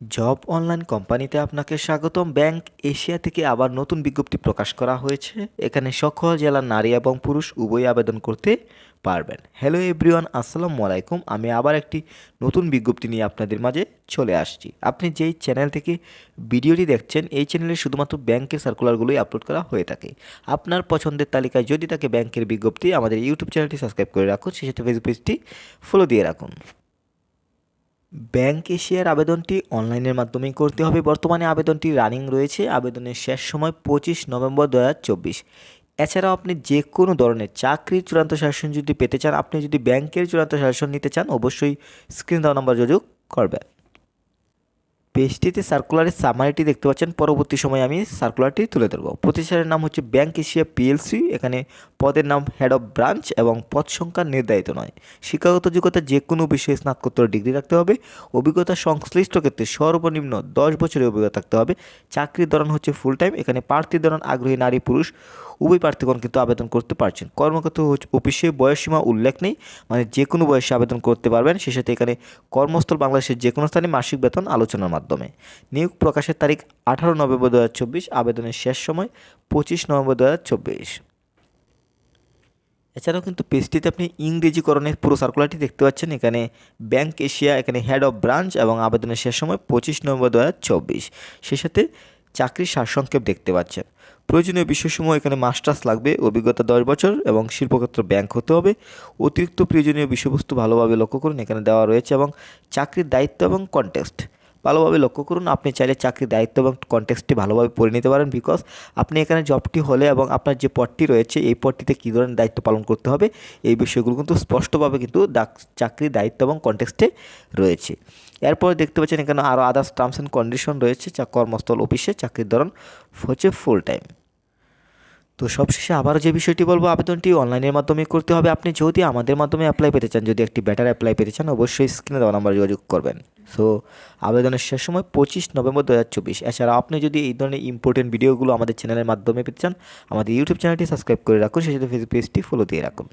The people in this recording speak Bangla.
জব অনলাইন কোম্পানিতে আপনাকে স্বাগতম। ব্যাংক এশিয়া থেকে আবার নতুন বিজ্ঞপ্তি প্রকাশ করা হয়েছে। এখানে সকল জেলার নারী এবং পুরুষ উভয় আবেদন করতে পারবেন। হ্যালো এভরিওয়ান আসসালামু আলাইকুম। আমি আবার একটি নতুন বিজ্ঞপ্তি নিয়ে আপনাদের মাঝে চলে আসছি। আপনি যেই চ্যানেল থেকে ভিডিওটি দেখছেন, এই চ্যানেলে শুধুমাত্র ব্যাংকের সার্কুলারগুলোই আপলোড করা হয়ে থাকে। আপনার পছন্দের তালিকায় যদি থাকে ব্যাংকের বিজ্ঞপ্তি, আমাদের ইউটিউব চ্যানেলটি সাবস্ক্রাইব করে রাখুন। সাথে ফেসবুক পেজটি ফলো দিয়ে রাখুন। ব্যাংক এশিয়ার আবেদনটি অনলাইনের মাধ্যমেই করতে হবে। বর্তমানে আবেদনটি রানিং রয়েছে। আবেদনের শেষ সময় পঁচিশ নভেম্বর দু হাজার চব্বিশ। এছাড়াও আপনি যে কোনো ধরনের চাকরির চূড়ান্ত শাসন যদি পেতে চান, আপনি যদি ব্যাংকের চূড়ান্ত শাসন নিতে চান, অবশ্যই স্ক্রিন দেওয়া নম্বর যোগাযোগ করবেন। পেজটিতে সার্কুলারের সামারিটি দেখতে পাচ্ছেন। পরবর্তী সময়ে আমি সার্কুলারটি তুলে ধরবো। প্রতিষ্ঠানের নাম হচ্ছে ব্যাংক এশিয়া পিএলসি এখানে পদের নাম হেড অফ ব্রাঞ্চ এবং পদ সংখ্যা নির্ধারিত নয়। শিক্ষাগত যোগ্যতা যে কোনো বিষয়ে স্নাতকোত্তর ডিগ্রি রাখতে হবে। অভিজ্ঞতা সংশ্লিষ্ট ক্ষেত্রে সর্বনিম্ন দশ বছরের অভিজ্ঞতা থাকতে হবে। চাকরির ধরন হচ্ছে ফুল টাইম এখানে প্রার্থীর ধরন আগ্রহী নারী পুরুষ। উভয় প্রার্থীগণ কিন্তু আবেদন করতে পারছেন। কর্মক্ষেত্র হচ্ছে অফিসে বয়সসীমা উল্লেখ নেই। মানে যে কোনো বয়সে আবেদন করতে পারবেন। সে সাথে এখানে কর্মস্থল বাংলাদেশের যে কোনো স্থানে মাসিক বেতন আলোচনার মাধ্যমে। নিয়োগ প্রকাশের তারিখ আঠারো নভেম্বর দু হাজার চব্বিশ, আবেদনের শেষ সময় পঁচিশ নভেম্বর দু হাজার চব্বিশ। এছাড়াও কিন্তু পেজটিতে আপনি ইংরেজিকরণের পুরো সার্কুলারটি দেখতে পাচ্ছেন। এখানে ব্যাংক এশিয়া এখানে হেড অফ ব্রাঞ্চ এবং আবেদনের শেষ সময় পঁচিশ নভেম্বর দু হাজার চব্বিশ। সেই সাথে চাকরির সারসংক্ষেপ দেখতে পাচ্ছেন। প্রয়োজনীয় বিষয়সমূহ এখানে মাস্টার্স লাগবে, অভিজ্ঞতা দশ বছর এবং শিল্পক্ষেত্র ব্যাংক হতে হবে। অতিরিক্ত প্রয়োজনীয় বিষয়বস্তু ভালোভাবে লক্ষ্য করুন, এখানে দেওয়া রয়েছে এবং চাকরির দায়িত্ব এবং কন্টেক্সট ভালোভাবে লক্ষ্য করুন, আপনি চাইলে চাকরির দায়িত্ব এবং কন্টেক্সটি ভালোভাবে পড়ে নিতে পারেন বিকজ আপনি এখানে জবটি হলে এবং আপনার যে পদটি রয়েছে, এই পদটিতে কী ধরনের দায়িত্ব পালন করতে হবে, এই বিষয়গুলো কিন্তু স্পষ্টভাবে কিন্তু চাকরির দায়িত্ব এবং কন্টেক্সটে রয়েছে। এরপরে দেখতে পাচ্ছেন এখানে আরও আদার্স টার্মস অ্যান্ড কন্ডিশন রয়েছে, যা কর্মস্থল, অফিসে চাকরির ধরন হচ্ছে ফুল টাইম তো সবশেষে আবারও যে বিষয়টি বলব, আবেদনটি অনলাইনের মাধ্যমে করতে হবে। আপনি যদি আমাদের মাধ্যমে অ্যাপ্লাই পেতে চান, যদি একটি ব্যাটার অ্যাপ্লাই পেতে চান, অবশ্যই স্ক্রিনে দেওয়া নাম্বার যোগাযোগ করবেন। সো আবেদনের শেষ সময় পঁচিশ নভেম্বর দু হাজার চব্বিশ। এছাড়া আপনি যদি এই ধরনের ইম্পর্টেন্ট ভিডিওগুলো আমাদের চ্যানেলের মাধ্যমে পেতে চান, আমাদের ইউটিউব চ্যানেলটি সাবস্ক্রাইব করে রাখুন। সেই সাথে ফেসবুক পেজটি ফলো দিয়ে রাখুন।